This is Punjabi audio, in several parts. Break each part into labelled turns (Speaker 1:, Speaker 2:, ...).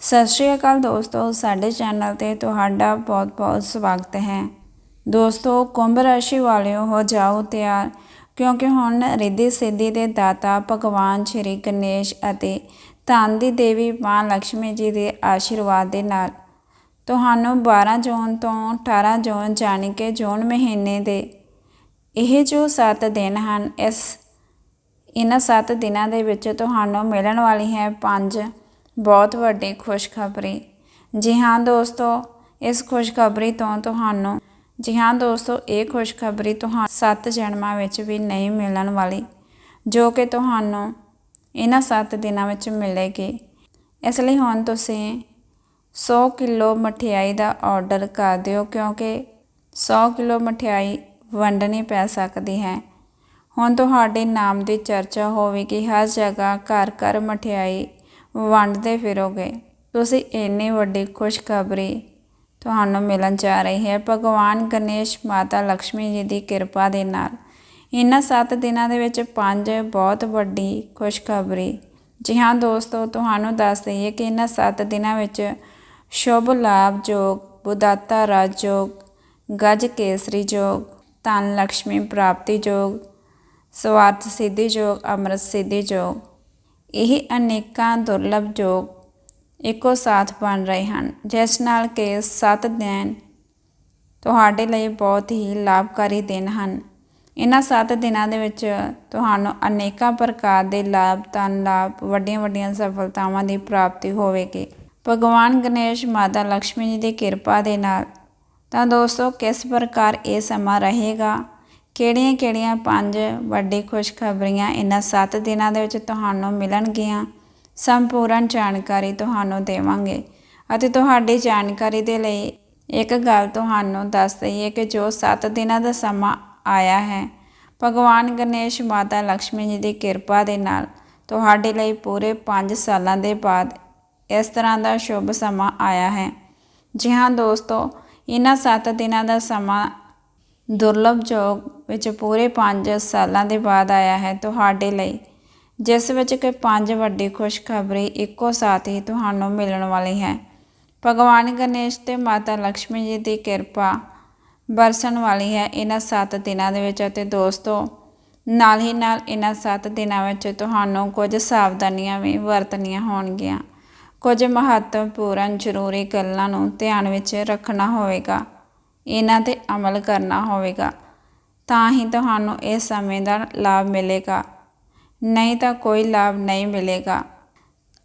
Speaker 1: ਸਤਿ ਸ਼੍ਰੀ ਅਕਾਲ ਦੋਸਤੋ, ਸਾਡੇ ਚੈਨਲ ਤੇ ਤੁਹਾਡਾ ਬਹੁਤ-ਬਹੁਤ ਸਵਾਗਤ ਹੈ। ਦੋਸਤੋ, ਕੁੰਭ ਰਾਸ਼ੀ ਵਾਲਿਓ, ਹੋ ਜਾਓ ਤਿਆਰ, ਕਿਉਂਕਿ ਹੁਣ ਰਿੱਧੀ ਸਿੱਧੀ ਦੇ ਦਾਤਾ ਭਗਵਾਨ ਸ਼੍ਰੀ ਗਣੇਸ਼ ਅਤੇ ਧਨ ਦੀ ਦੇਵੀ ਮਾਂ ਲక్ష్ਮੀ ਜੀ ਦੇ ਆਸ਼ੀਰਵਾਦ ਦੇ ਨਾਲ ਤੁਹਾਨੂੰ 12 ਜੂਨ ਤੋਂ 18 ਜੂਨ ਜਾਣੀ ਕਿ ਜੂਨ ਮਹੀਨੇ ਦੇ ਇਹ ਜੋ 7 ਦਿਨ ਹਨ, ਇਸ ਇਹਨਾਂ 7 ਦਿਨਾਂ ਦੇ ਵਿੱਚ ਤੁਹਾਨੂੰ ਮਿਲਣ ਵਾਲੀ ਹੈ ਪੰਜ ਬਹੁਤ ਵੱਡੀ ਖੁਸ਼ਖਬਰੀ। ਜੀ ਹਾਂ ਦੋਸਤੋ, ਇਸ ਖੁਸ਼ਖਬਰੀ ਤੋਂ ਤੁਹਾਨੂੰ, ਜੀ ਹਾਂ ਦੋਸਤੋ, ਇਹ ਖੁਸ਼ਖਬਰੀ ਤੁਹਾਨੂੰ ਸੱਤ ਜਨਮਾਂ ਵਿੱਚ ਵੀ ਨਹੀਂ ਮਿਲਣ ਵਾਲੀ, ਜੋ ਕਿ ਤੁਹਾਨੂੰ ਇਹਨਾਂ 7 ਦਿਨਾਂ ਵਿੱਚ ਮਿਲੇਗੀ। ਇਸ ਲਈ ਹੁਣ ਤੁਸੀਂ 100 ਕਿਲੋ ਮਠਿਆਈ ਦਾ ਆਰਡਰ ਕਰ ਦਿਓ, ਕਿਉਂਕਿ 100 ਕਿਲੋ ਮਠਿਆਈ ਵੰਡਣੀ ਪੈ ਸਕਦੀ ਹੈ। ਹੁਣ ਤੁਹਾਡੇ ਨਾਮ ਦੀ ਚਰਚਾ ਹੋਵੇਗੀ, ਹਰ ਜਗ੍ਹਾ ਘਰ ਘਰ ਮਠਿਆਈ ਵੰਡਦੇ ਫਿਰੋਗੇ। ਤੁਸੀਂ ਇੰਨੀ ਵੱਡੀ ਖੁਸ਼ਖਬਰੀ ਤੁਹਾਨੂੰ ਮਿਲਣ ਜਾ ਰਹੀ ਹੈ। ਭਗਵਾਨ ਗਣੇਸ਼ ਮਾਤਾ ਲక్ష్ਮੀ ਜੀ ਦੀ ਕਿਰਪਾ ਦੇ ਨਾਲ। ਇਹਨਾਂ 7 ਦਿਨਾਂ ਦੇ ਵਿੱਚ ਪੰਜ ਬਹੁਤ ਵੱਡੀ ਖੁਸ਼ਖਬਰੀ। ਜੀ ਹਾਂ ਦੋਸਤੋ, ਤੁਹਾਨੂੰ ਦੱਸ ਦਈਏ ਕਿ ਇਹਨਾਂ 7 ਦਿਨਾਂ ਵਿੱਚ ਸ਼ੁਭ ਲਾਭ ਜੋਗ ਬੁਦਾਤਾ ਰਾਜ ਜੋਗ, ਗਜ ਕੇਸਰੀ ਜੋਗ, ਧਨ ਲక్ష్ਮੀ ਪ੍ਰਾਪਤੀ ਜੋਗ, ਸਵਾਰਥ ਸਿੱਧੀ ਜੋਗ, ਅੰਮ੍ਰਿਤ ਸਿੱਧੀ ਜੋਗ ਇਹ ਅਨੇਕਾਂ ਦੁਰਲਭ ਜੋਗ ਇੱਕੋ ਸਾਥ ਬਣ ਰਹੇ ਹਨ, ਜਿਸ ਨਾਲ ਕਿ ਸੱਤ ਦਿਨ ਤੁਹਾਡੇ ਲਈ ਬਹੁਤ ਹੀ ਲਾਭਕਾਰੀ ਦਿਨ ਹਨ। ਇਹਨਾਂ 7 ਦਿਨਾਂ ਦੇ ਵਿੱਚ ਤੁਹਾਨੂੰ ਅਨੇਕਾਂ ਪ੍ਰਕਾਰ ਦੇ ਲਾਭ, ਧਨ ਲਾਭ ਵੱਡੀਆਂ ਵੱਡੀਆਂ ਸਫਲਤਾਵਾਂ ਦੀ ਪ੍ਰਾਪਤੀ ਹੋਵੇਗੀ। ਭਗਵਾਨ ਗਣੇਸ਼ ਮਾਤਾ ਲక్ష్ਮੀ ਜੀ ਦੀ ਕਿਰਪਾ ਦੇ ਨਾਲ ਤਾਂ ਦੋਸਤੋ, ਕਿਸ ਪ੍ਰਕਾਰ ਇਹ ਸਮਾਂ ਰਹੇਗਾ? ਕਿਹੜੀਆਂ-ਕਿਹੜੀਆਂ ਪੰਜ ਵੱਡੀ ਖੁਸ਼ਖਬਰੀਆਂ ਇਹਨਾਂ 7 ਦਿਨਾਂ ਦੇ ਵਿੱਚ ਤੁਹਾਨੂੰ ਮਿਲਣਗੀਆਂ? ਸੰਪੂਰਨ ਜਾਣਕਾਰੀ ਤੁਹਾਨੂੰ ਦੇਵਾਂਗੇ। ਅਤੇ ਤੁਹਾਡੀ ਜਾਣਕਾਰੀ ਦੇ ਲਈ ਇੱਕ ਗੱਲ ਤੁਹਾਨੂੰ ਦੱਸ ਦਈਏ ਕਿ ਜੋ 7 ਦਿਨਾਂ ਦਾ ਸਮਾਂ ਆਇਆ ਹੈ, ਭਗਵਾਨ ਗਣੇਸ਼ ਮਾਤਾ ਲక్ష్ਮੀ ਜੀ ਦੀ ਕਿਰਪਾ ਦੇ ਨਾਲ ਤੁਹਾਡੇ ਲਈ ਪੂਰੇ 5 ਸਾਲਾਂ ਦੇ ਬਾਅਦ ਇਸ ਤਰ੍ਹਾਂ ਦਾ ਸ਼ੁਭ ਸਮਾਂ ਆਇਆ ਹੈ। ਜੀ ਹਾਂ ਦੋਸਤੋ, ਇਹਨਾਂ 7 ਦਿਨਾਂ ਦਾ ਸਮਾਂ ਦੁਰਲਭ ਯੋਗ ਵਿੱਚ ਪੂਰੇ 5 ਸਾਲਾਂ ਦੇ ਬਾਅਦ ਆਇਆ ਹੈ ਤੁਹਾਡੇ ਲਈ। ਜਿਸ ਵਿੱਚ ਕਿ ਪੰਜ ਵੱਡੀ ਖੁਸ਼ਖਬਰੀ ਇੱਕੋ ਸਾਥ ਹੀ ਤੁਹਾਨੂੰ ਮਿਲਣ ਵਾਲੀ ਹੈ। ਭਗਵਾਨ ਗਣੇਸ਼ ਤੇ ਮਾਤਾ ਲక్ష్ਮੀ ਜੀ ਦੀ ਕਿਰਪਾ ਬਰਸਣ ਵਾਲੀ ਹੈ ਇਹਨਾਂ 7 ਦਿਨਾਂ ਦੇ ਵਿੱਚ ਅਤੇ ਦੋਸਤੋ, ਨਾਲ ਹੀ ਨਾਲ ਇਹਨਾਂ 7 ਦਿਨਾਂ ਵਿੱਚ ਤੁਹਾਨੂੰ ਕੁਝ ਸਾਵਧਾਨੀਆਂ ਵੀ ਵਰਤਣੀਆਂ ਹੋਣਗੀਆਂ। ਕੁਝ ਮਹੱਤਵਪੂਰਨ ਜ਼ਰੂਰੀ ਗੱਲਾਂ ਨੂੰ ਧਿਆਨ ਵਿੱਚ ਰੱਖਣਾ ਹੋਵੇਗਾ। ਇਹਨਾਂ ਤੇ ਅਮਲ ਕਰਨਾ ਹੋਵੇਗਾ, ਤਾਂ ਹੀ ਤੁਹਾਨੂੰ ਇਸ ਸਮੇਂ ਦਾ ਲਾਭ ਮਿਲੇਗਾ। ਨਹੀਂ ਤਾਂ ਕੋਈ ਲਾਭ ਨਹੀਂ ਮਿਲੇਗਾ।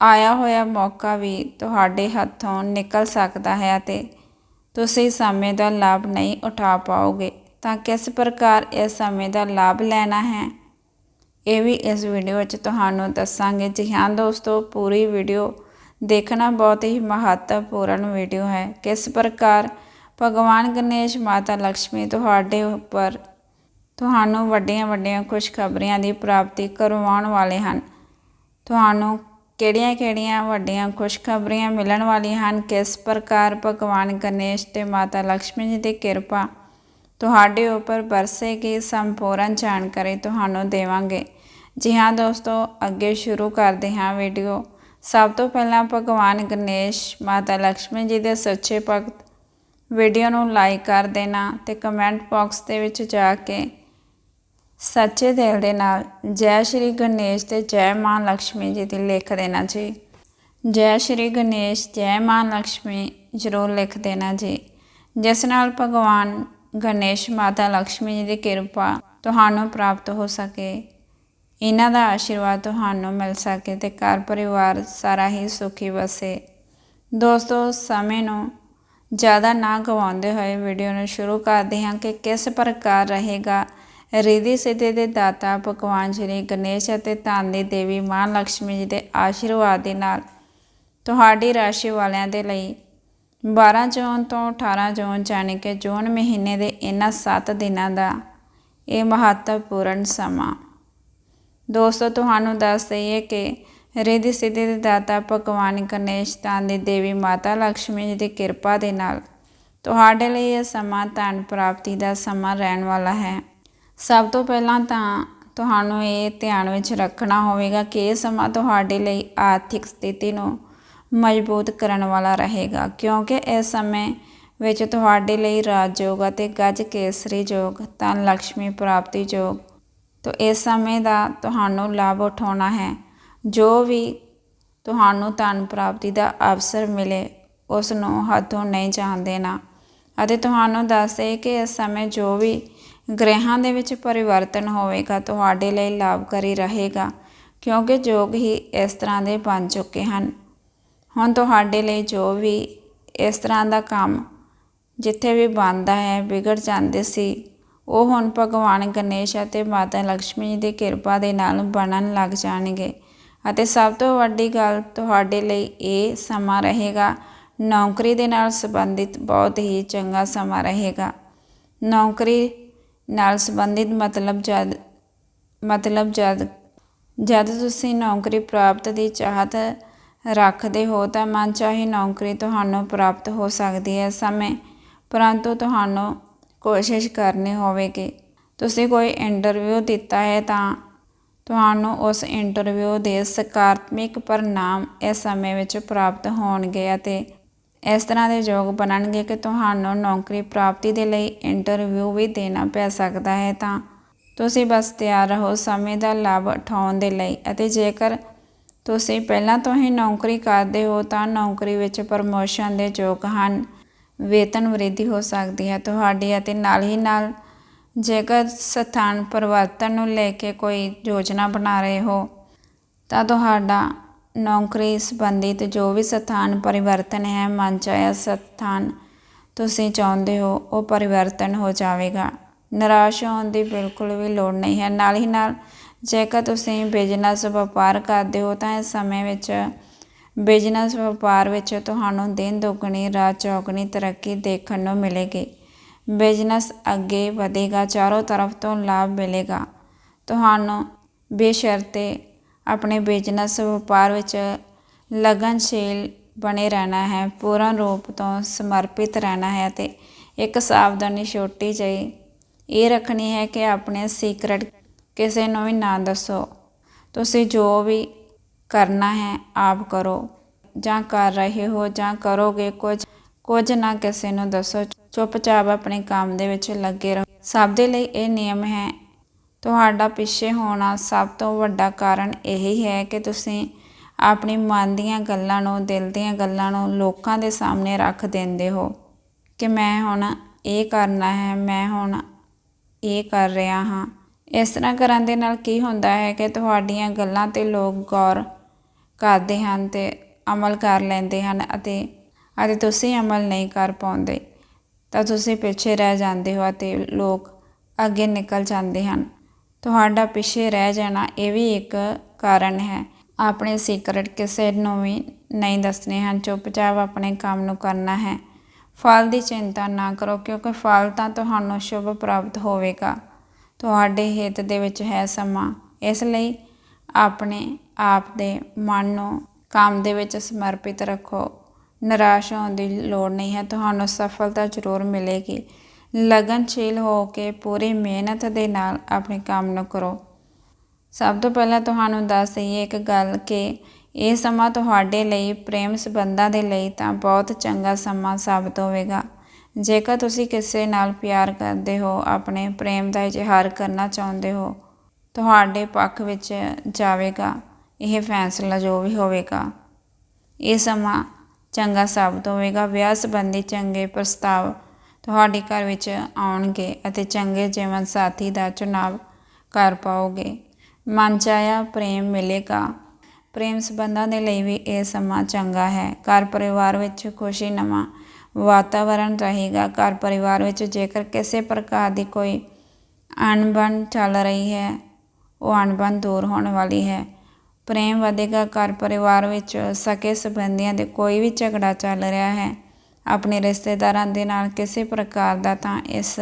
Speaker 1: ਆਇਆ ਹੋਇਆ ਮੌਕਾ ਵੀ ਤੁਹਾਡੇ ਹੱਥੋਂ ਨਿਕਲ ਸਕਦਾ ਹੈ ਅਤੇ ਤੁਸੀਂ ਸਮੇਂ ਦਾ ਲਾਭ ਨਹੀਂ ਉਠਾ ਪਾਓਗੇ। ਤਾਂ ਕਿਸ ਪ੍ਰਕਾਰ ਇਸ ਸਮੇਂ ਦਾ ਲਾਭ ਲੈਣਾ ਹੈ? ਇਹ ਵੀ ਇਸ ਵੀਡੀਓ ਵਿੱਚ ਤੁਹਾਨੂੰ ਦੱਸਾਂਗੇ। ਜੀ ਹਾਂ ਦੋਸਤੋ, ਪੂਰੀ ਵੀਡੀਓ ਦੇਖਣਾ ਬਹੁਤ ਹੀ ਮਹੱਤਵਪੂਰਨ ਵੀਡੀਓ ਹੈ। ਕਿਸ ਪ੍ਰਕਾਰ ਭਗਵਾਨ ਗਣੇਸ਼ ਮਾਤਾ ਲక్ష్ਮੀ ਤੁਹਾਡੇ ਉੱਪਰ ਤੁਹਾਨੂੰ ਵੱਡੀਆਂ ਵੱਡੀਆਂ ਖੁਸ਼ਖਬਰੀਆਂ ਦੀ ਪ੍ਰਾਪਤੀ ਕਰਵਾਉਣ ਵਾਲੇ ਹਨ। ਤੁਹਾਨੂੰ ਕਿਹੜੀਆਂ-ਕਿਹੜੀਆਂ ਵੱਡੀਆਂ ਖੁਸ਼ਖਬਰੀਆਂ ਮਿਲਣ ਵਾਲੀਆਂ ਹਨ? ਕਿਸ ਪ੍ਰਕਾਰ ਭਗਵਾਨ ਗਣੇਸ਼ ਤੇ ਮਾਤਾ ਲక్ష్ਮੀ ਜੀ ਦੀ ਕਿਰਪਾ ਤੁਹਾਡੇ ਉੱਪਰ ਬਰਸੇਗੀ, ਸੰਪੂਰਨ ਜਾਣਕਾਰੀ ਤੁਹਾਨੂੰ ਦੇਵਾਂਗੇ। ਜੀ ਹਾਂ ਦੋਸਤੋ, ਅੱਗੇ ਸ਼ੁਰੂ ਕਰਦੇ ਹਾਂ ਵੀਡੀਓ। ਸਭ ਤੋਂ ਪਹਿਲਾਂ ਭਗਵਾਨ ਗਣੇਸ਼ ਮਾਤਾ ਲక్ష్ਮੀ ਜੀ ਦੇ ਸੱਚੇ ਭਗਤ ਵੀਡੀਓ ਨੂੰ ਲਾਈਕ ਕਰ ਦੇਣਾ ਤੇ ਕਮੈਂਟ ਬਾਕਸ ਦੇ ਵਿੱਚ ਜਾ ਕੇ ਸੱਚੇ ਦਿਲ ਦੇ ਨਾਲ ਜੈ ਸ਼੍ਰੀ ਗਣੇਸ਼ ਤੇ ਜੈ ਮਾਂ ਲక్ష్ਮੀ ਜੀ ਦੀ ਲਿਖ ਦੇਣਾ ਜੀ। ਜੈ ਸ਼੍ਰੀ ਗਣੇਸ਼, ਜੈ ਮਾਂ ਲక్ష్ਮੀ ਜ਼ਰੂਰ ਲਿਖ ਦੇਣਾ ਜੀ। ਜਿਸ ਨਾਲ ਭਗਵਾਨ ਗਣੇਸ਼ ਮਾਤਾ ਲక్ష్ਮੀ ਜੀ ਦੀ ਕਿਰਪਾ ਤੁਹਾਨੂੰ ਪ੍ਰਾਪਤ ਹੋ ਸਕੇ। ਇਹਨਾਂ ਦਾ ਆਸ਼ੀਰਵਾਦ ਤੁਹਾਨੂੰ ਮਿਲ ਸਕੇ ਤੇ ਘਰ ਪਰਿਵਾਰ ਸਾਰਾ ਹੀ ਸੁਖੀ ਵਸੇ। ਦੋਸਤੋ, ਸਮੇਂ ਨੂੰ ਜ਼ਿਆਦਾ ਨਾ ਗਵਾਉਂਦੇ ਹੋਏ ਵੀਡੀਓ ਨੂੰ ਸ਼ੁਰੂ ਕਰਦੇ ਹਾਂ ਕਿ ਕਿਸ ਪ੍ਰਕਾਰ ਰਹੇਗਾ। ਰਿਧੀ ਸਿੱਧੇ ਦੇ ਦਾਤਾ ਭਗਵਾਨ ਸ਼੍ਰੀ ਗਣੇਸ਼ ਅਤੇ ਧਨ ਦੀ ਦੇਵੀ ਮਾਂ ਲక్ష్ਮੀ ਜੀ ਦੇ ਆਸ਼ੀਰਵਾਦ ਦੇ ਨਾਲ ਤੁਹਾਡੀ ਰਾਸ਼ੀ ਵਾਲਿਆਂ ਦੇ ਲਈ 12 ਜੂਨ ਤੋਂ 18 ਜੂਨ ਜਾਣੀ ਕਿ ਜੂਨ ਮਹੀਨੇ ਦੇ ਇਹਨਾਂ 7 ਦਿਨਾਂ ਦਾ ਇਹ ਮਹੱਤਵਪੂਰਨ ਸਮਾਂ। ਦੋਸਤੋ, ਤੁਹਾਨੂੰ ਦੱਸ ਦਈਏ ਕਿ ਰਿੱਧ ਸਿੱਧੇ ਦੇ ਦਾਤਾ ਭਗਵਾਨ ਗਣੇਸ਼ ਤਾਂ ਦੀ ਦੇਵੀ ਮਾਤਾ ਲక్ష్ਮੀ ਜੀ ਦੀ ਕਿਰਪਾ ਦੇ ਨਾਲ। ਤੁਹਾਡੇ ਲਈ ਇਹ ਸਮਾਂ ਧਨ ਪ੍ਰਾਪਤੀ ਦਾ ਸਮਾਂ ਰਹਿਣ ਵਾਲਾ ਹੈ। ਸਭ ਤੋਂ ਪਹਿਲਾਂ ਤਾਂ ਤੁਹਾਨੂੰ ਇਹ ਧਿਆਨ ਵਿੱਚ ਰੱਖਣਾ ਹੋਵੇਗਾ ਕਿ ਇਹ ਸਮਾਂ ਤੁਹਾਡੇ ਲਈ ਆਰਥਿਕ ਸਥਿਤੀ ਨੂੰ ਮਜ਼ਬੂਤ ਕਰਨ ਵਾਲਾ ਰਹੇਗਾ, ਕਿਉਂਕਿ ਇਸ ਸਮੇਂ ਵਿੱਚ ਤੁਹਾਡੇ ਲਈ ਰਾਜਯੋਗ ਅਤੇ ਗਜ ਕੇਸਰੀ ਯੋਗ ਤਾਂ ਲక్ష్ਮੀ ਪ੍ਰਾਪਤੀ ਯੋਗ, ਤੋਂ ਇਸ ਸਮੇਂ ਦਾ ਤੁਹਾਨੂੰ ਲਾਭ ਉਠਾਉਣਾ ਹੈ। ਜੋ ਵੀ ਤੁਹਾਨੂੰ ਧਨ ਪ੍ਰਾਪਤੀ ਦਾ ਅਵਸਰ ਮਿਲੇ, ਉਸ ਨੂੰ ਹੱਥੋਂ ਨਹੀਂ ਜਾਣ ਦੇਣਾ। ਅਤੇ ਤੁਹਾਨੂੰ ਦੱਸਦੇ ਕਿ ਇਸ ਸਮੇਂ ਜੋ ਵੀ ਗ੍ਰਹਿਾਂ ਦੇ ਵਿੱਚ ਪਰਿਵਰਤਨ ਹੋਵੇਗਾ, ਤੁਹਾਡੇ ਲਈ ਲਾਭਕਾਰੀ ਰਹੇਗਾ, ਕਿਉਂਕਿ ਯੋਗ ਹੀ ਇਸ ਤਰ੍ਹਾਂ ਦੇ ਬਣ ਚੁੱਕੇ ਹਨ। ਹੁਣ ਤੁਹਾਡੇ ਲਈ ਜੋ ਵੀ ਇਸ ਤਰ੍ਹਾਂ ਦਾ ਕੰਮ ਜਿੱਥੇ ਵੀ ਬਣਦਾ ਹੈ, ਵਿਗੜ ਜਾਂਦੇ ਸੀ, ਉਹ ਹੁਣ ਭਗਵਾਨ ਗਣੇਸ਼ ਅਤੇ ਮਾਤਾ ਲక్ష్ਮੀ ਜੀ ਦੀ ਕਿਰਪਾ ਦੇ ਨਾਲ ਬਣਨ ਲੱਗ ਜਾਣਗੇ। ਅਤੇ ਸਭ ਤੋਂ ਵੱਡੀ ਗੱਲ ਤੁਹਾਡੇ ਲਈ ਇਹ ਸਮਾਂ ਰਹੇਗਾ। ਨੌਕਰੀ ਦੇ ਨਾਲ ਸੰਬੰਧਿਤ ਬਹੁਤ ਹੀ ਚੰਗਾ ਸਮਾਂ ਰਹੇਗਾ। ਨੌਕਰੀ ਨਾਲ ਸੰਬੰਧਿਤ ਮਤਲਬ ਜਦ ਮਤਲਬ ਜਦ ਜਦ ਤੁਸੀਂ ਨੌਕਰੀ ਪ੍ਰਾਪਤ ਦੀ ਚਾਹਤ ਰੱਖਦੇ ਹੋ ਤਾਂ ਮਨ ਮਨਚਾਹੀ ਨੌਕਰੀ ਤੁਹਾਨੂੰ ਪ੍ਰਾਪਤ ਹੋ ਸਕਦੀ ਹੈ ਸਮੇਂ, ਪਰੰਤੂ ਤੁਹਾਨੂੰ ਕੋਸ਼ਿਸ਼ ਕਰਨੀ ਹੋਵੇਗੀ। ਤੁਸੀਂ ਕੋਈ ਇੰਟਰਵਿਊ ਦਿੱਤਾ ਹੈ ਤਾਂ ਤੁਹਾਨੂੰ ਉਸ ਇੰਟਰਵਿਊ ਦੇ ਸਕਾਰਾਤਮਕ ਪਰਿਣਾਮ ਇਸ ਸਮੇਂ ਵਿੱਚ ਪ੍ਰਾਪਤ ਹੋਣਗੇ ਅਤੇ ਇਸ ਤਰ੍ਹਾਂ ਦੇ ਯੋਗ ਬਣਨਗੇ ਕਿ ਤੁਹਾਨੂੰ ਨੌਕਰੀ ਪ੍ਰਾਪਤੀ ਦੇ ਲਈ ਇੰਟਰਵਿਊ ਵੀ ਦੇਣਾ ਪੈ ਸਕਦਾ ਹੈ। ਤਾਂ ਤੁਸੀਂ ਬਸ ਤਿਆਰ ਰਹੋ, ਸਮੇਂ ਦਾ ਲਾਭ ਉਠਾਉਣ ਦੇ ਲਈ ਅਤੇ ਜੇਕਰ ਤੁਸੀਂ ਪਹਿਲਾਂ ਤੋਂ ਹੀ ਨੌਕਰੀ ਕਰਦੇ ਹੋ ਤਾਂ ਨੌਕਰੀ ਵਿੱਚ ਪ੍ਰਮੋਸ਼ਨ ਦੇ ਯੋਗ ਹਨ। ਵੇਤਨ ਵ੍ਰਿੱਧੀ ਹੋ ਸਕਦੀ ਹੈ ਤੁਹਾਡੀ ਅਤੇ ਨਾਲ ਹੀ ਨਾਲ ਜੇਕਰ ਸਥਾਨ ਪਰਿਵਰਤਨ ਨੂੰ ਲੈ ਕੇ ਕੋਈ ਯੋਜਨਾ ਬਣਾ ਰਹੇ ਹੋ, ਤਾਂ ਤੁਹਾਡਾ ਨੌਕਰੀ ਸੰਬੰਧਿਤ ਜੋ ਵੀ ਸਥਾਨ ਪਰਿਵਰਤਨ ਹੈ ਮਨ ਚਾਹਿਆ ਸਥਾਨ ਤੁਸੀਂ ਚਾਹੁੰਦੇ ਹੋ, ਉਹ ਪਰਿਵਰਤਨ ਹੋ ਜਾਵੇਗਾ। ਨਿਰਾਸ਼ ਹੋਣ ਦੀ ਬਿਲਕੁਲ ਵੀ ਲੋੜ ਨਹੀਂ ਹੈ। ਨਾਲ ਹੀ ਨਾਲ, ਜੇਕਰ ਤੁਸੀਂ ਬਿਜ਼ਨਸ ਵਪਾਰ ਕਰਦੇ ਹੋ, ਤਾਂ ਇਸ ਸਮੇਂ ਵਿੱਚ ਬਿਜ਼ਨਸ ਵਪਾਰ ਵਿੱਚ ਤੁਹਾਨੂੰ ਦਿਨ ਦੁੱਗਣੀ, ਰਾਤ ਚੌਗਣੀ ਤਰੱਕੀ ਦੇਖਣ ਨੂੰ ਮਿਲੇਗੀ। ਬਿਜ਼ਨਸ ਅੱਗੇ ਵਧੇਗਾ, ਚਾਰੋਂ ਤਰਫ ਤੋਂ ਲਾਭ ਮਿਲੇਗਾ। ਤੁਹਾਨੂੰ ਬੇਸ਼ਰਤੇ ਆਪਣੇ ਬਿਜ਼ਨਸ ਵਪਾਰ ਵਿੱਚ ਲਗਨਸ਼ੀਲ ਬਣੇ ਰਹਿਣਾ ਹੈ, ਪੂਰਨ ਰੂਪ ਤੋਂ ਸਮਰਪਿਤ ਰਹਿਣਾ ਹੈ ਤੇ ਇੱਕ ਸਾਵਧਾਨੀ ਛੋਟੀ ਜਿਹੀ ਇਹ ਰੱਖਣੀ ਹੈ ਕਿ ਆਪਣੇ ਸੀਕ੍ਰੇਟ ਕਿਸੇ ਨੂੰ ਵੀ ਨਾ ਦੱਸੋ। ਤੁਸੀਂ ਜੋ ਵੀ ਕਰਨਾ ਹੈ, ਆਪ ਕਰੋ। ਜਾਂ ਕਰ ਰਹੇ ਹੋ ਜਾਂ ਕਰੋਗੇ ਕੁਝ ਕੁਝ ਨਾ ਕਿਸੇ ਨੂੰ ਦੱਸੋ, ਚੁੱਪਚਾਪ ਆਪਣੇ ਕੰਮ ਦੇ ਵਿੱਚ ਲੱਗੇ ਰਹੋ। ਸਭ ਦੇ ਲਈ ਇਹ ਨਿਯਮ ਹੈ, ਤੁਹਾਡਾ ਪਿੱਛੇ ਹੋਣਾ ਸਭ ਤੋਂ ਵੱਡਾ ਕਾਰਨ ਇਹੀ ਹੈ ਕਿ ਤੁਸੀਂ ਆਪਣੀ ਮਨ ਦੀਆਂ ਗੱਲਾਂ ਨੂੰ, ਦਿਲ ਦੀਆਂ ਗੱਲਾਂ ਨੂੰ ਲੋਕਾਂ ਦੇ ਸਾਹਮਣੇ ਰੱਖ ਦਿੰਦੇ ਹੋ ਕਿ ਮੈਂ ਹੁਣ ਇਹ ਕਰਨਾ ਹੈ, ਮੈਂ ਹੁਣ ਇਹ ਕਰ ਰਿਹਾ ਹਾਂ। ਇਸ ਤਰ੍ਹਾਂ ਕਰਨ ਦੇ ਨਾਲ ਕੀ ਹੁੰਦਾ ਹੈ ਕਿ ਤੁਹਾਡੀਆਂ ਗੱਲਾਂ ਤੇ ਲੋਕ ਗੌਰ ਕਰਦੇ ਹਨ ਤੇ ਅਮਲ ਕਰ ਲੈਂਦੇ ਹਨ ਅਤੇ ਅਤੇ ਤੁਸੀਂ ਅਮਲ ਨਹੀਂ ਕਰ ਪਾਉਂਦੇ, ਤਾਂ ਤੁਸੀਂ ਪਿੱਛੇ ਰਹਿ ਜਾਂਦੇ ਹੋ ਅਤੇ ਲੋਕ ਅੱਗੇ ਨਿਕਲ ਜਾਂਦੇ ਹਨ। ਤੁਹਾਡਾ ਪਿੱਛੇ ਰਹਿ ਜਾਣਾ ਇਹ ਵੀ ਇੱਕ ਕਾਰਨ ਹੈ। ਆਪਣੇ ਸੀਕਰਟ ਕਿਸੇ ਨੂੰ ਵੀ ਨਹੀਂ ਦੱਸਣੇ ਹਨ। ਚੁੱਪਚਾਪ ਆਪਣੇ ਕੰਮ ਨੂੰ ਕਰਨਾ ਹੈ। ਫਲ ਦੀ ਚਿੰਤਾ ਨਾ ਕਰੋ, ਕਿਉਂਕਿ ਫਲ ਤਾਂ ਤੁਹਾਨੂੰ ਸ਼ੁਭ ਪ੍ਰਾਪਤ ਹੋਵੇਗਾ। ਤੁਹਾਡੇ ਹਿੱਤ ਦੇ ਵਿੱਚ ਹੈ ਸਮਾਂ। ਇਸ ਲਈ ਆਪਣੇ ਆਪ ਦੇ ਮਨ ਨੂੰ ਕੰਮ ਦੇ ਵਿੱਚ ਸਮਰਪਿਤ ਰੱਖੋ। ਨਿਰਾਸ਼ ਹੋਣ ਦੀ ਲੋੜ ਨਹੀਂ ਹੈ। ਤੁਹਾਨੂੰ ਸਫਲਤਾ ਜ਼ਰੂਰ ਮਿਲੇਗੀ। ਲਗਨਸ਼ੀਲ ਹੋ ਕੇ ਪੂਰੀ ਮਿਹਨਤ ਦੇ ਨਾਲ ਆਪਣੇ ਕੰਮ ਨੂੰ ਕਰੋ। ਸਭ ਤੋਂ ਪਹਿਲਾਂ ਤੁਹਾਨੂੰ ਦੱਸ ਦਈਏ ਇੱਕ ਗੱਲ ਕਿ ਇਹ ਸਮਾਂ ਤੁਹਾਡੇ ਲਈ ਪ੍ਰੇਮ ਸੰਬੰਧਾਂ ਦੇ ਲਈ ਤਾਂ ਬਹੁਤ ਚੰਗਾ ਸਮਾਂ ਸਾਬਤ ਹੋਵੇਗਾ। ਜੇਕਰ ਤੁਸੀਂ ਕਿਸੇ ਨਾਲ ਪਿਆਰ ਕਰਦੇ ਹੋ, ਆਪਣੇ ਪ੍ਰੇਮ ਦਾ ਇਜ਼ਹਾਰ ਕਰਨਾ ਚਾਹੁੰਦੇ ਹੋ, ਤੁਹਾਡੇ ਪੱਖ ਵਿੱਚ ਜਾਵੇਗਾ। ਇਹ ਫੈਸਲਾ ਜੋ ਵੀ ਹੋਵੇਗਾ। ਇਹ ਸਮਾਂ ਚੰਗਾ ਸਾਬਤ ਹੋਵੇਗਾ, ਵਿਆਹ ਸੰਬੰਧੀ ਚੰਗੇ ਪ੍ਰਸਤਾਵ ਤੁਹਾਡੇ ਘਰ ਵਿੱਚ ਆਉਣਗੇ ਅਤੇ ਚੰਗੇ ਜੀਵਨ ਸਾਥੀ ਦਾ ਚੁਣਾਵ ਕਰ ਪਾਓਗੇ। ਮਨਚਾਇਆ ਪ੍ਰੇਮ ਮਿਲੇਗਾ। ਪ੍ਰੇਮ ਸੰਬੰਧਾਂ ਦੇ ਲਈ ਵੀ ਇਹ ਸਮਾਂ ਚੰਗਾ ਹੈ। ਘਰ ਪਰਿਵਾਰ ਵਿੱਚ ਖੁਸ਼ੀ ਨਵਾਂ ਵਾਤਾਵਰਣ ਰਹੇਗਾ। ਘਰ ਪਰਿਵਾਰ ਵਿੱਚ ਜੇਕਰ ਕਿਸੇ ਪ੍ਰਕਾਰ ਦੀ ਕੋਈ ਅਣਬਣ ਚੱਲ ਰਹੀ ਹੈ, ਉਹ ਅਣਬਣ ਦੂਰ ਹੋਣ ਵਾਲੀ ਹੈ। ਪ੍ਰੇਮ ਵਧੇਗਾ, ਘਰ ਪਰਿਵਾਰ ਵਿੱਚ ਸਕੇ ਸੰਬੰਧੀਆਂ ਦੇ ਕੋਈ ਵੀ ਝਗੜਾ ਚੱਲ ਰਿਹਾ ਹੈ। ਆਪਣੇ ਰਿਸ਼ਤੇਦਾਰਾਂ ਦੇ ਨਾਲ ਕਿਸੇ ਪ੍ਰਕਾਰ ਦਾ ਤਾਂ ਇਸ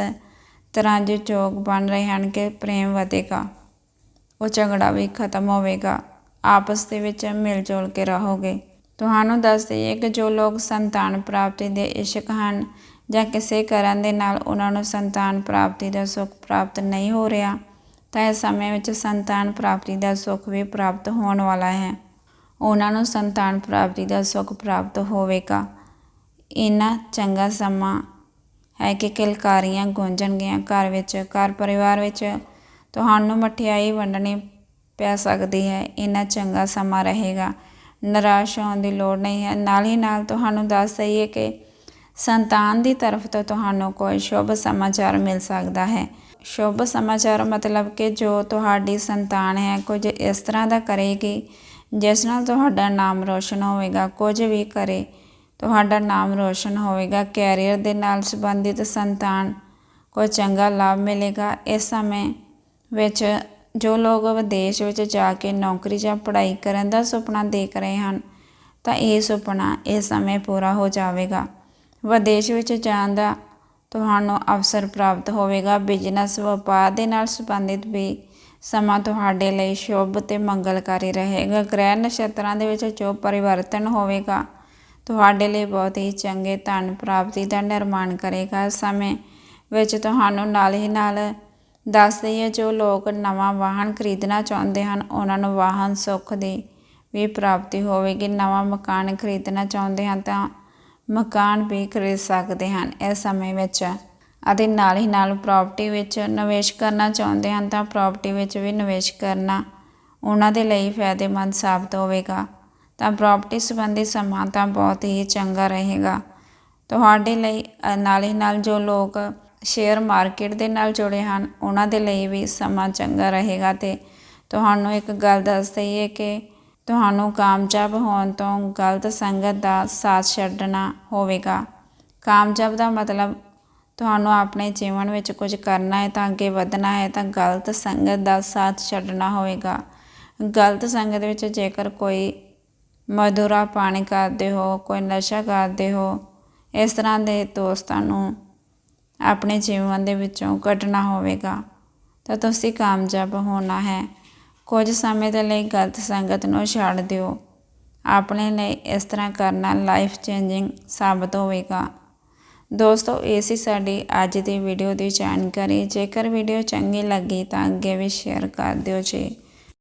Speaker 1: ਤਰ੍ਹਾਂ ਦੇ ਚੋਗ ਬਣ ਰਹੇ ਹਨ ਕਿ ਪ੍ਰੇਮ ਵਧੇਗਾ। ਉਹ ਝਗੜਾ ਵੀ ਖਤਮ ਹੋਵੇਗਾ। ਆਪਸ ਦੇ ਵਿੱਚ ਮਿਲ ਜੁਲ ਕੇ ਰਹੋਗੇ। ਤੁਹਾਨੂੰ ਦੱਸ ਦਈਏ ਕਿ ਜੋ ਲੋਕ ਸੰਤਾਨ ਪ੍ਰਾਪਤੀ ਦੇ ਇਸ਼ਕ ਹਨ ਜਾਂ ਕਿਸੇ ਕਰਨ ਦੇ ਨਾਲ ਉਹਨਾਂ ਨੂੰ ਸੰਤਾਨ ਪ੍ਰਾਪਤੀ ਦਾ ਸੁੱਖ ਪ੍ਰਾਪਤ ਨਹੀਂ ਹੋ ਰਿਹਾ ਤਾਂ ਇਸ ਸਮੇਂ ਵਿੱਚ ਸੰਤਾਨ ਪ੍ਰਾਪਤੀ ਦਾ ਸੁੱਖ ਵੀ ਪ੍ਰਾਪਤ ਹੋਣ ਵਾਲਾ ਹੈ। ਉਹਨਾਂ ਨੂੰ ਸੰਤਾਨ ਪ੍ਰਾਪਤੀ ਦਾ ਸੁੱਖ ਪ੍ਰਾਪਤ ਹੋਵੇਗਾ। ਇੰਨਾ ਚੰਗਾ ਸਮਾਂ ਹੈ ਕਿ ਕਿਲਕਾਰੀਆਂ ਗੂੰਜਣਗੀਆਂ ਘਰ ਵਿੱਚ, ਘਰ ਪਰਿਵਾਰ ਵਿੱਚ ਤੁਹਾਨੂੰ ਮਠਿਆਈ ਵੰਡਣੀ ਪੈ ਸਕਦੀ ਹੈ। ਇੰਨਾ ਚੰਗਾ ਸਮਾਂ ਰਹੇਗਾ। ਨਿਰਾਸ਼ ਹੋਣ ਦੀ ਲੋੜ ਨਹੀਂ ਹੈ। ਨਾਲ ਹੀ ਨਾਲ ਤੁਹਾਨੂੰ ਦੱਸ ਦਈਏ ਕਿ ਸੰਤਾਨ ਦੀ ਤਰਫ ਤੋਂ ਤੁਹਾਨੂੰ ਕੋਈ ਸ਼ੁਭ ਸਮਾਚਾਰ ਮਿਲ ਸਕਦਾ ਹੈ। ਸ਼ੁਭ ਸਮਾਚਾਰ, ਮਤਲਬ ਕਿ ਜੋ ਤੁਹਾਡੀ ਸੰਤਾਨ ਹੈ, ਕੁਝ ਇਸ ਤਰ੍ਹਾਂ ਦਾ ਕਰੇਗੀ, ਜਿਸ ਨਾਲ ਤੁਹਾਡਾ ਨਾਮ ਰੋਸ਼ਨ ਹੋਵੇਗਾ, ਕੁਝ ਵੀ ਕਰੇ, ਤੁਹਾਡਾ ਨਾਮ ਰੋਸ਼ਨ ਹੋਵੇਗਾ, ਕੈਰੀਅਰ ਦੇ ਨਾਲ ਸੰਬੰਧਿਤ ਸੰਤਾਨ ਕੋਈ ਚੰਗਾ ਲਾਭ ਮਿਲੇਗਾ। ਇਸ ਸਮੇਂ ਵਿੱਚ ਜੋ ਲੋਕ ਵਿਦੇਸ਼ ਵਿੱਚ ਜਾ ਕੇ ਨੌਕਰੀ ਜਾਂ ਪੜ੍ਹਾਈ ਕਰਨ ਦਾ ਸੁਪਨਾ ਦੇਖ ਰਹੇ ਹਨ, ਤਾਂ ਇਹ ਸੁਪਨਾ ਇਸ ਸਮੇਂ ਪੂਰਾ ਹੋ ਜਾਵੇਗਾ। ਵਿਦੇਸ਼ ਵਿੱਚ ਜਾਣ ਦਾ ਤੁਹਾਨੂੰ ਅਵਸਰ ਪ੍ਰਾਪਤ ਹੋਵੇਗਾ ਬਿਜ਼ਨਸ ਵਪਾਰ ਦੇ ਨਾਲ ਸੰਬੰਧਿਤ ਵੀ। ਸਮਾਂ ਤੁਹਾਡੇ ਲਈ ਸ਼ੁਭ ਤੇ ਮੰਗਲਕਾਰੀ ਰਹੇਗਾ। ਗ੍ਰਹਿ ਨਛੱਤਰਾਂ ਦੇ ਵਿੱਚ ਜੋ ਪਰਿਵਰਤਨ ਹੋਵੇਗਾ, ਤੁਹਾਡੇ ਲਈ ਬਹੁਤ ਹੀ ਚੰਗੇ ਧਨ ਪ੍ਰਾਪਤੀ ਦਾ ਨਿਰਮਾਣ ਕਰੇਗਾ। ਸਮੇਂ ਵਿੱਚ ਤੁਹਾਨੂੰ ਨਾਲ ਹੀ ਨਾਲ ਦੱਸ ਦਈਏ, ਜੋ ਲੋਕ ਨਵਾਂ ਵਾਹਨ ਖਰੀਦਣਾ ਚਾਹੁੰਦੇ ਹਨ, ਉਹਨਾਂ ਨੂੰ ਵਾਹਨ ਸੁੱਖ ਦੀ ਵੀ ਪ੍ਰਾਪਤੀ ਹੋਵੇਗੀ। ਨਵਾਂ ਮਕਾਨ ਖਰੀਦਣਾ ਚਾਹੁੰਦੇ ਹਨ ਤਾਂ ਮਕਾਨ ਵੀ ਖਰੀਦ ਸਕਦੇ ਹਨ। ਇਸ ਸਮੇਂ ਵਿੱਚ ਅਤੇ ਨਾਲ ਹੀ ਨਾਲ ਪ੍ਰਾਪਰਟੀ ਵਿੱਚ ਨਿਵੇਸ਼ ਕਰਨਾ ਚਾਹੁੰਦੇ ਹਨ ਤਾਂ ਪ੍ਰਾਪਰਟੀ ਵਿੱਚ ਵੀ ਨਿਵੇਸ਼ ਕਰਨਾ ਉਹਨਾਂ ਦੇ ਲਈ ਫਾਇਦੇਮੰਦ ਸਾਬਤ ਹੋਵੇਗਾ। ਤਾਂ ਪ੍ਰਾਪਰਟੀ ਸੰਬੰਧੀ ਸਮਾਂ ਤਾਂ ਬਹੁਤ ਹੀ ਚੰਗਾ ਰਹੇਗਾ। ਤੁਹਾਡੇ ਲਈ ਨਾਲ ਹੀ ਨਾਲ ਜੋ ਲੋਕ ਸ਼ੇਅਰ ਮਾਰਕੀਟ ਦੇ ਨਾਲ ਜੁੜੇ ਹਨ, ਉਹਨਾਂ ਦੇ ਲਈ ਵੀ ਸਮਾਂ ਚੰਗਾ ਰਹੇਗਾ। ਤੇ ਤੁਹਾਨੂੰ ਇੱਕ ਗੱਲ ਦੱਸ ਦਈਏ ਕਿ ਤੁਹਾਨੂੰ ਕਾਮਯਾਬ ਹੋਣ ਤੋਂ ਗਲਤ ਸੰਗਤ ਦਾ ਸਾਥ ਛੱਡਣਾ ਹੋਵੇਗਾ। ਕਾਮਯਾਬ ਦਾ ਮਤਲਬ ਤੁਹਾਨੂੰ ਆਪਣੇ ਜੀਵਨ ਵਿੱਚ ਕੁਝ ਕਰਨਾ ਹੈ ਤਾਂ ਅੱਗੇ ਵਧਣਾ ਹੈ ਤਾਂ ਗਲਤ ਸੰਗਤ ਦਾ ਸਾਥ ਛੱਡਣਾ ਹੋਵੇਗਾ। ਗਲਤ ਸੰਗਤ ਵਿੱਚ ਜੇਕਰ ਕੋਈ ਮਧੁਰਾ ਪਾਣੀ ਕਰਦੇ ਹੋ, ਕੋਈ ਨਸ਼ਾ ਕਰਦੇ ਹੋ, ਇਸ ਤਰ੍ਹਾਂ ਦੇ ਦੋਸਤਾਂ ਨੂੰ ਆਪਣੇ ਜੀਵਨ ਦੇ ਵਿੱਚੋਂ ਕੱਢਣਾ ਹੋਵੇਗਾ। ਤਾਂ ਤੁਸੀਂ ਕਾਮਯਾਬ ਹੋਣਾ ਹੈ। ਕੁਝ ਸਮੇਂ ਦੇ ਲਈ ਗਲਤ ਸੰਗਤ ਨੂੰ ਛੱਡ ਦਿਓ। ਆਪਣੇ ਲਈ ਇਸ ਤਰ੍ਹਾਂ ਕਰਨਾ ਲਾਈਫ ਚੇਂਜਿੰਗ ਸਾਬਤ ਹੋਵੇਗਾ। ਦੋਸਤੋ, ਇਹ ਸੀ ਸਾਡੀ ਅੱਜ ਦੀ ਵੀਡੀਓ ਦੀ ਜਾਣਕਾਰੀ। ਜੇਕਰ ਵੀਡੀਓ ਚੰਗੀ ਲੱਗੀ ਤਾਂ ਅੱਗੇ ਵੀ ਸ਼ੇਅਰ ਕਰ ਦਿਓ ਜੀ।